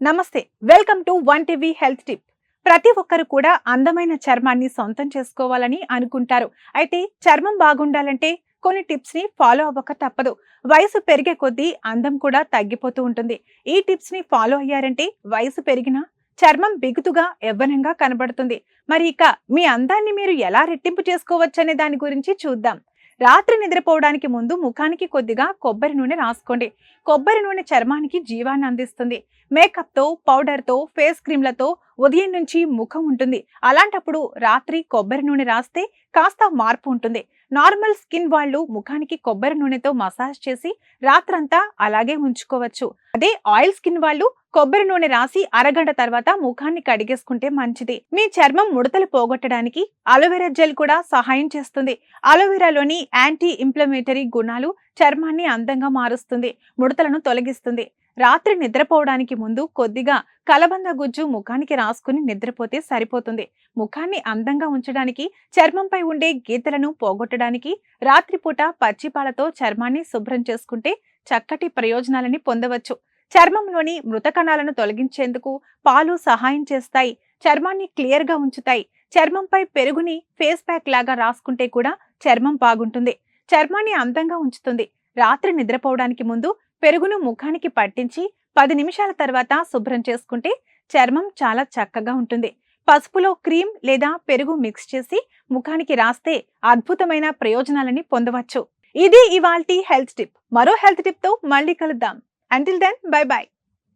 నమస్తే welcome to one TV health tip. ప్రతి ఒక్కరు కూడా అందమైన చర్మాన్ని సొంతం చేసుకోవాలని అనుకుంటారు. అయితే చర్మం బాగుండాలంటే కొన్ని టిప్స్ని ఫాలో అవ్వక తప్పదు. వయసు పెరిగే కొద్దీ అందం కూడా తగ్గిపోతూ ఉంటుంది. ఈ టిప్స్ని ఫాలో అయ్యారంటే వయసు పెరిగినా చర్మం బిగుతుగా యవ్వనంగా కనబడుతుంది. మరి ఇక మీ అందాన్ని మీరు ఎలా రెట్టింపు చేసుకోవచ్చనే దాని గురించి చూద్దాం. రాత్రి నిద్రపోవడానికి ముందు ముఖానికి కొద్దిగా కొబ్బరి నూనె రాసుకోండి. కొబ్బరి నూనె చర్మానికి జీవాన్ని అందిస్తుంది. మేకప్తో పౌడర్తో ఫేస్ క్రీమ్లతో ఉదయం నుంచి ముఖం ఉంటుంది. అలాంటప్పుడు రాత్రి కొబ్బరి నూనె రాస్తే కాస్త మార్పు ఉంటుంది. నార్మల్ స్కిన్ వాళ్ళు ముఖానికి కొబ్బరి నూనెతో మసాజ్ చేసి రాత్రంతా అలాగే ఉంచుకోవచ్చు. అదే ఆయిల్ స్కిన్ వాళ్ళు కొబ్బరి నూనె రాసి అరగంట తర్వాత ముఖాన్ని కడిగేసుకుంటే మంచిది. మీ చర్మం ముడతలు పోగొట్టడానికి అలోవెరా జెల్ కూడా సహాయం చేస్తుంది. అలోవెరాలోని యాంటీ ఇంప్లమేటరీ గుణాలు చర్మాన్ని అందంగా మారుస్తుంది ముడతలను తొలగిస్తుంది. రాత్రి నిద్రపోవడానికి ముందు కొద్దిగా కలబంద గుజ్జు ముఖానికి రాసుకుని నిద్రపోతే సరిపోతుంది. ముఖాన్ని అందంగా ఉంచడానికి చర్మంపై ఉండే గీతలను పోగొట్టడానికి రాత్రిపూట పచ్చిపాలతో చర్మాన్ని శుభ్రం చేసుకుంటే చక్కటి ప్రయోజనాలని పొందవచ్చు. చర్మంలోని మృతకణాలను తొలగించేందుకు పాలు సహాయం చేస్తాయి. చర్మాన్ని క్లియర్గా ఉంచుతాయి. చర్మంపై పెరుగుని ఫేస్ ప్యాక్ లాగా రాసుకుంటే కూడా చర్మం బాగుంటుంది. చర్మాన్ని అందంగా ఉంచుతుంది. రాత్రి నిద్రపోవడానికి ముందు పెరుగును ముఖానికి పట్టించి పది నిమిషాల తర్వాత శుభ్రం చేసుకుంటే చర్మం చాలా చక్కగా ఉంటుంది. పసుపులో క్రీమ్ లేదా పెరుగు మిక్స్ చేసి ముఖానికి రాస్తే అద్భుతమైన ప్రయోజనాలని పొందవచ్చు. ఇది ఇవాల్టి హెల్త్ టిప్. మరో హెల్త్ టిప్తో మళ్ళీ కలుద్దాం. Until then by by